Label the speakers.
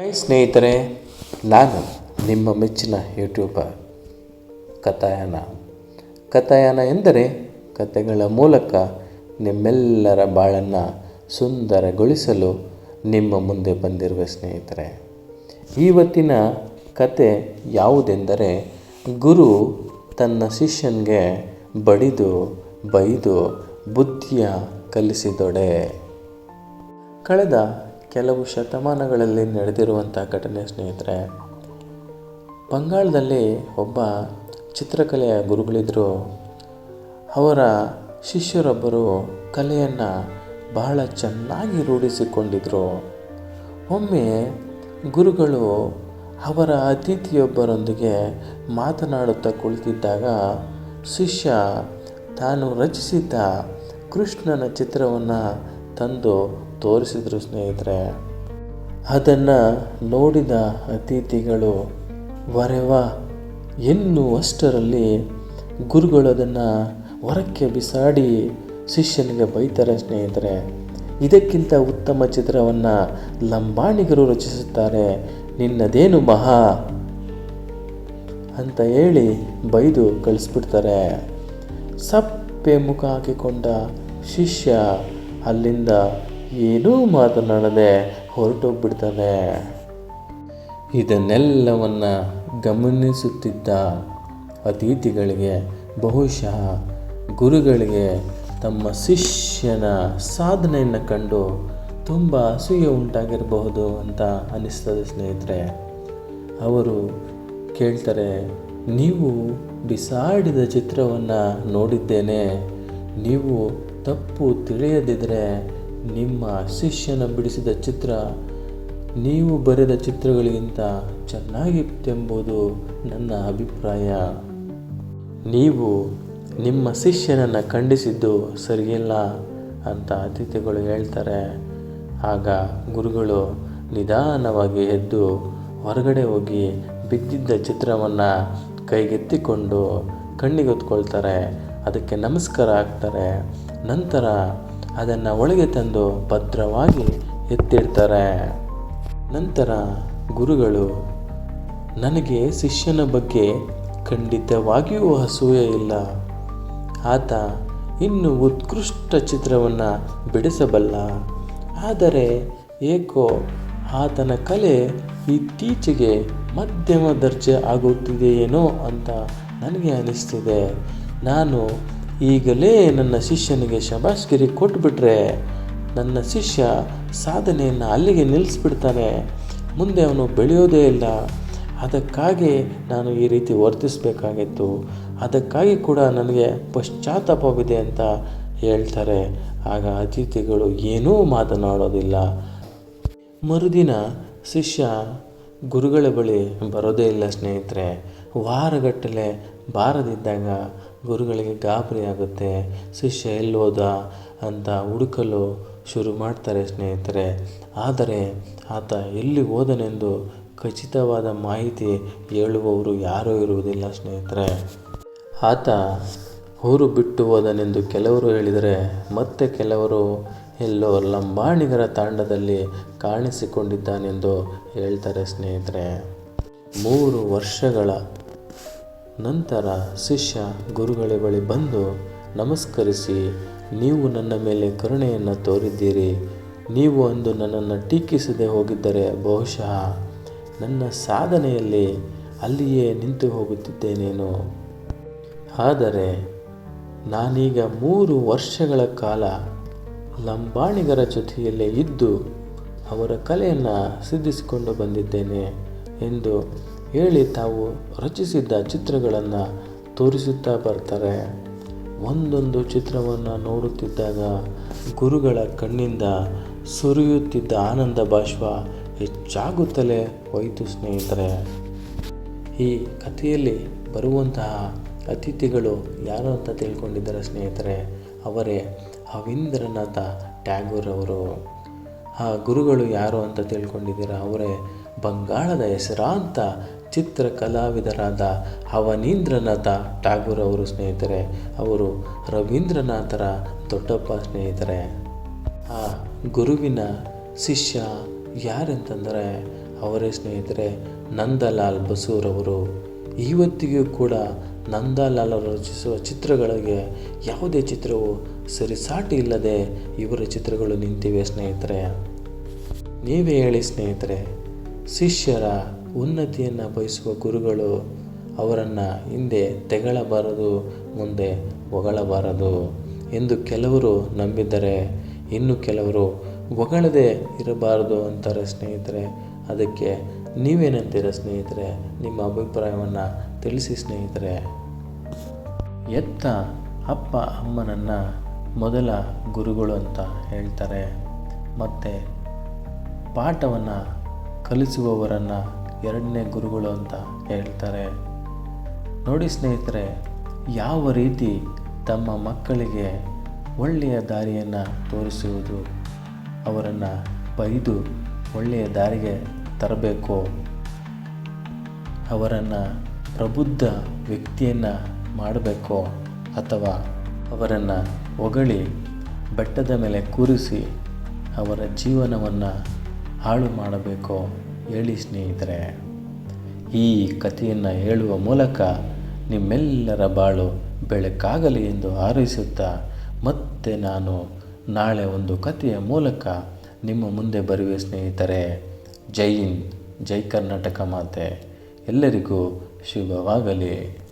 Speaker 1: Hi ಸ್ನೇಹಿತರೆ, ನಾನು ನಿಮ್ಮ ಮೆಚ್ಚಿನ ಯೂಟ್ಯೂಬರ್ ಕಥಾಯಾನ. ಕಥಾಯಾನ ಎಂದರೆ ಕಥೆಗಳ ಮೂಲಕ ನಿಮ್ಮೆಲ್ಲರ ಬಾಳನ್ನು ಸುಂದರಗೊಳಿಸಲು ನಿಮ್ಮ ಮುಂದೆ ಬಂದಿರುವ ಸ್ನೇಹಿತರೆ. ಇವತ್ತಿನ ಕತೆ ಯಾವುದೆಂದರೆ, ಗುರು ತನ್ನ ಶಿಷ್ಯನಿಗೆ ಬಡಿದು, ಬೈದು ಬುದ್ಧಿಯ ಕಲಿಸಿದೊಡೆ. ಕಳೆದ ಕೆಲವು ಶತಮಾನಗಳಲ್ಲಿ ನಡೆದಿರುವಂಥ ಘಟನೆ ಸ್ನೇಹಿತರೆ, ಬಂಗಾಳದಲ್ಲಿ ಒಬ್ಬ ಚಿತ್ರಕಲೆಯ ಗುರುಗಳಿದ್ದರು ಅವರ ಶಿಷ್ಯರೊಬ್ಬರು ಕಲೆಯನ್ನು ಬಹಳ ಚೆನ್ನಾಗಿ ರೂಢಿಸಿಕೊಂಡಿದ್ದರು ಒಮ್ಮೆ ಗುರುಗಳು ಅವರ ಅತಿಥಿಯೊಬ್ಬರೊಂದಿಗೆ ಮಾತನಾಡುತ್ತಾ ಕುಳಿತಿದ್ದಾಗ ಶಿಷ್ಯ ತಾನು ರಚಿಸಿದ್ದ ಕೃಷ್ಣನ ಚಿತ್ರವನ್ನು ತಂದು ತೋರಿಸಿದರು ಸ್ನೇಹಿತರೆ, ಅದನ್ನು ನೋಡಿದ ಅತಿಥಿಗಳು ವರೆವ ಎನ್ನುವಷ್ಟರಲ್ಲಿ ಗುರುಗಳು ಅದನ್ನು ಹೊರಕ್ಕೆ ಬಿಸಾಡಿ ಶಿಷ್ಯನಿಗೆ ಬೈತಾರೆ ಸ್ನೇಹಿತರೆ. ಇದಕ್ಕಿಂತ ಉತ್ತಮ ಚಿತ್ರವನ್ನು ಲಂಬಾಣಿಗರು ರಚಿಸುತ್ತಾರೆ. ನಿನ್ನದೇನು ಮಹಾ? ಅಂತ ಹೇಳಿ ಬೈದು ಕಳಿಸ್ಬಿಡ್ತಾರೆ. ಸಪ್ಪೆ ಮುಖ ಹಾಕಿಕೊಂಡ ಶಿಷ್ಯ ಅಲ್ಲಿಂದ ಏನೂ ಮಾತನಾಡದೆ ಹೊರಟೋಗ್ಬಿಡ್ತಾನೆ. ಇದನ್ನೆಲ್ಲವನ್ನು ಗಮನಿಸುತ್ತಿದ್ದ ಅತಿಥಿಗಳಿಗೆ ಬಹುಶಃ ಗುರುಗಳಿಗೆ ತಮ್ಮ ಶಿಷ್ಯನ ಸಾಧನೆಯನ್ನು ಕಂಡು ತುಂಬ ಅಸೂಯೆ ಉಂಟಾಗಿರಬಹುದು ಅಂತ ಅನ್ನಿಸ್ತದೆ ಸ್ನೇಹಿತರೆ. ಅವರು ಕೇಳ್ತಾರೆ, ನೀವು ಬಿಸಾಡಿದ ಚಿತ್ರವನ್ನು ನೋಡಿದ್ದೇನೆ. ನೀವು ತಪ್ಪು ತಿಳಿಯದಿದ್ದರೆ ನಿಮ್ಮ ಶಿಷ್ಯನ ಬಿಡಿಸಿದ ಚಿತ್ರ, ನೀವು ಬರೆದ ಚಿತ್ರಗಳಿಗಿಂತ ಚೆನ್ನಾಗಿತ್ತೆಂಬುದು ನನ್ನ ಅಭಿಪ್ರಾಯ. ನೀವು ನಿಮ್ಮ ಶಿಷ್ಯನನ್ನು ಖಂಡಿಸಿದ್ದು ಸರಿಯಿಲ್ಲ ಅಂತ ಅತಿಥಿಗಳು ಹೇಳ್ತಾರೆ. ಆಗ ಗುರುಗಳು ನಿಧಾನವಾಗಿ ಎದ್ದು ಹೊರಗಡೆ ಹೋಗಿ ಬಿದ್ದಿದ್ದ ಚಿತ್ರವನ್ನು ಕೈಗೆತ್ತಿಕೊಂಡು ಕಣ್ಣಿಗೆ ಹೊತ್ಕೊಳ್ತಾರೆ. ಅದಕ್ಕೆ ನಮಸ್ಕಾರ ಹಾಕ್ತಾರೆ ನಂತರ ಅದನ್ನು ಒಳಗೆ ತಂದು ಭದ್ರವಾಗಿ ಎತ್ತಿಡ್ತಾರೆ. ನಂತರ ಗುರುಗಳು, ನನಗೆ ಶಿಷ್ಯನ ಬಗ್ಗೆ ಖಂಡಿತವಾಗಿಯೂ ಅಸೂಯೆ ಇಲ್ಲ. ಆತ ಇನ್ನು ಉತ್ಕೃಷ್ಟ ಚಿತ್ರವನ್ನು ಬಿಡಿಸಬಲ್ಲ. ಆದರೆ ಏಕೋ, ಆತನ ಕಲೆ ಇತ್ತೀಚೆಗೆ ಮಧ್ಯಮ ದರ್ಜೆ ಆಗುತ್ತಿದೆಯೇನೋ ಅಂತ ನನಗೆ ಅನಿಸ್ತಿದೆ. ನಾನು ಈಗಲೇ ನನ್ನ ಶಿಷ್ಯನಿಗೆ ಶಬಾಷ್ಗಿರಿ ಕೊಟ್ಬಿಟ್ರೆ ನನ್ನ ಶಿಷ್ಯ ಸಾಧನೆಯನ್ನು ಅಲ್ಲಿಗೆ ನಿಲ್ಲಿಸ್ಬಿಡ್ತಾನೆ. ಮುಂದೆ ಅವನು ಬೆಳೆಯೋದೇ ಇಲ್ಲ. ಅದಕ್ಕಾಗಿ ನಾನು ಈ ರೀತಿ ವರ್ತಿಸಬೇಕಾಗಿತ್ತು. ಅದಕ್ಕಾಗಿ ಕೂಡ ನನಗೆ ಪಶ್ಚಾತ್ತಾಪವಿದೆ ಅಂತ ಹೇಳ್ತಾರೆ. ಆಗ ಅತಿಥಿಗಳು ಏನೂ ಮಾತನಾಡೋದಿಲ್ಲ. ಮರುದಿನ ಶಿಷ್ಯ ಗುರುಗಳ ಬಳಿ ಬರೋದೇ ಇಲ್ಲ ಸ್ನೇಹಿತರೆ. ವಾರಗಟ್ಟಲೆ ಬಾರದಿದ್ದಾಗ ಗುರುಗಳಿಗೆ ಗಾಬರಿ ಆಗುತ್ತೆ. ಶಿಷ್ಯ ಎಲ್ಲೋದ ಅಂತ ಹುಡುಕಲು ಶುರು ಮಾಡ್ತಾರೆ ಸ್ನೇಹಿತರೆ. ಆದರೆ ಆತ ಎಲ್ಲಿ ಹೋದನೆಂದು ಖಚಿತವಾದ ಮಾಹಿತಿ ಹೇಳುವವರು ಯಾರೂ ಇರುವುದಿಲ್ಲ ಸ್ನೇಹಿತರೆ. ಆತ ಊರು ಬಿಟ್ಟು ಹೋದನೆಂದು ಕೆಲವರು ಹೇಳಿದರೆ ಮತ್ತೆ ಕೆಲವರು ಎಲ್ಲೋ ಲಂಬಾಣಿಗರ ತಾಂಡದಲ್ಲಿ ಕಾಣಿಸಿಕೊಂಡಿದ್ದಾನೆಂದು ಹೇಳ್ತಾರೆ ಸ್ನೇಹಿತರೆ. ಮೂರು ವರ್ಷಗಳ ನಂತರ ಶಿಷ್ಯ ಗುರುಗಳ ಬಳಿ ಬಂದು, ನಮಸ್ಕರಿಸಿ, ನೀವು ನನ್ನ ಮೇಲೆ ಕರುಣೆಯನ್ನು ತೋರಿದ್ದೀರಿ. ನೀವು ಅಂದು ನನ್ನನ್ನು ಟೀಕಿಸದೆ ಹೋಗಿದ್ದರೆ ಬಹುಶಃ ನನ್ನ ಸಾಧನೆಯಲ್ಲಿ ಅಲ್ಲಿಯೇ ನಿಂತು ಹೋಗುತ್ತಿದ್ದೇನೇನು. ಆದರೆ ನಾನೀಗ ಮೂರು ವರ್ಷಗಳ ಕಾಲ ಲಂಬಾಣಿಗರ ಜೊತೆಯಲ್ಲೇ ಇದ್ದು, ಅವರ ಕಲೆಯನ್ನು ಸಿದ್ಧಿಸಿಕೊಂಡು ಬಂದಿದ್ದೇನೆ ಎಂದು ಹೇಳಿ ತಾವು ರಚಿಸಿದ್ದ ಚಿತ್ರಗಳನ್ನು ತೋರಿಸುತ್ತಾ ಬರ್ತಾರೆ. ಒಂದೊಂದು ಚಿತ್ರವನ್ನು ನೋಡುತ್ತಿದ್ದಾಗ ಗುರುಗಳ ಕಣ್ಣಿಂದ ಸುರಿಯುತ್ತಿದ್ದ ಆನಂದ ಬಾಷ್ಪ ಹೆಚ್ಚಾಗುತ್ತಲೇ ಹೋಯಿತು ಸ್ನೇಹಿತರೆ. ಈ ಕಥೆಯಲ್ಲಿ ಬರುವಂತಹ ಅತಿಥಿಗಳು ಯಾರು ಅಂತ ತಿಳ್ಕೊಂಡಿದ್ದಾರೆ ಸ್ನೇಹಿತರೆ? ಅವರೇ ಅವೀಂದ್ರನಾಥ ಟ್ಯಾಗೂರ್ ಅವರು. ಆ ಗುರುಗಳು ಯಾರು ಅಂತ ತಿಳ್ಕೊಂಡಿದ್ದೀರಾ? ಅವರೇ ಬಂಗಾಳದ ಹೆಸರಾಂತ ಚಿತ್ರ ಕಲಾವಿದರಾದ ಅವನೀಂದ್ರನಾಥ ಟ್ಯಾಗೂರ್ ಅವರು ಸ್ನೇಹಿತರೆ, ಅವರು ರವೀಂದ್ರನಾಥರ ದೊಡ್ಡಪ್ಪ ಸ್ನೇಹಿತರೆ. ಆ ಗುರುವಿನ ಶಿಷ್ಯ ಯಾರಂತಂದರೆ, ಅವರೇ ಸ್ನೇಹಿತರೆ, ನಂದಲಾಲ್ ಬಸೂರವರು ಇವತ್ತಿಗೂ ಕೂಡ ನಂದಲಾಲ್ ರಚಿಸುವ ಚಿತ್ರಗಳಿಗೆ ಯಾವುದೇ ಚಿತ್ರವು ಸರಿಸಾಟಿ ಇಲ್ಲದೆ ಇವರ ಚಿತ್ರಗಳು ನಿಂತಿವೆ ಸ್ನೇಹಿತರೆ. ನೀವೇ ಹೇಳಿ ಸ್ನೇಹಿತರೆ, ಶಿಷ್ಯರ ಉನ್ನತಿಯನ್ನು ಬಯಸುವ ಗುರುಗಳು ಅವರನ್ನು ಹಿಂದೆ ತೆಗಳಬಾರದು, ಮುಂದೆ ಹೊಗಳಬಾರದು ಎಂದು ಕೆಲವರು ನಂಬಿದ್ದರೆ, ಇನ್ನು ಕೆಲವರು ಹೊಗಳದೇ ಇರಬಾರದು ಅಂತಾರೆ ಸ್ನೇಹಿತರೆ. ಅದಕ್ಕೆ ನೀವೇನಂತೀರ ಸ್ನೇಹಿತರೆ? ನಿಮ್ಮ ಅಭಿಪ್ರಾಯವನ್ನು ತಿಳಿಸಿ ಸ್ನೇಹಿತರೆ. ಎತ್ತ ಅಪ್ಪ ಅಮ್ಮನನ್ನು ಮೊದಲ ಗುರುಗಳು ಅಂತ ಹೇಳ್ತಾರೆ. ಮತ್ತು ಪಾಠವನ್ನು ಕಲಿಸುವವರನ್ನು ಎರಡನೇ ಗುರುಗಳು ಅಂತ ಹೇಳ್ತಾರೆ. ನೋಡಿ ಸ್ನೇಹಿತರೆ, ಯಾವ ರೀತಿ ತಮ್ಮ ಮಕ್ಕಳಿಗೆ ಒಳ್ಳೆಯ ದಾರಿಯನ್ನು ತೋರಿಸುವುದು, ಅವರನ್ನು ಬೈದು ಒಳ್ಳೆಯ ದಾರಿಗೆ ತರಬೇಕು? ಅವರನ್ನು ಪ್ರಬುದ್ಧ ವ್ಯಕ್ತಿಯನ್ನು ಮಾಡಬೇಕೋ? ಅಥವಾ ಅವರನ್ನು ಹೊಗಳಿ ಬೆಟ್ಟದ ಮೇಲೆ ಕೂರಿಸಿ ಅವರ ಜೀವನವನ್ನು ಹಾಳು ಮಾಡಬೇಕೋ? ಹೇಳಿ ಸ್ನೇಹಿತರೆ, ಈ ಕಥೆಯನ್ನು ಹೇಳುವ ಮೂಲಕ ನಿಮ್ಮೆಲ್ಲರ ಬಾಳು ಬೆಳಕಾಗಲಿ ಎಂದು ಹಾರೈಸುತ್ತಾ ಮತ್ತೆ ನಾನು ನಾಳೆ ಒಂದು ಕಥೆಯ ಮೂಲಕ ನಿಮ್ಮ ಮುಂದೆ ಬರುವೆ ಸ್ನೇಹಿತರೆ. ಜೈ ಜೈ ಕರ್ನಾಟಕ ಮಾತೆ. ಎಲ್ಲರಿಗೂ ಶುಭವಾಗಲಿ.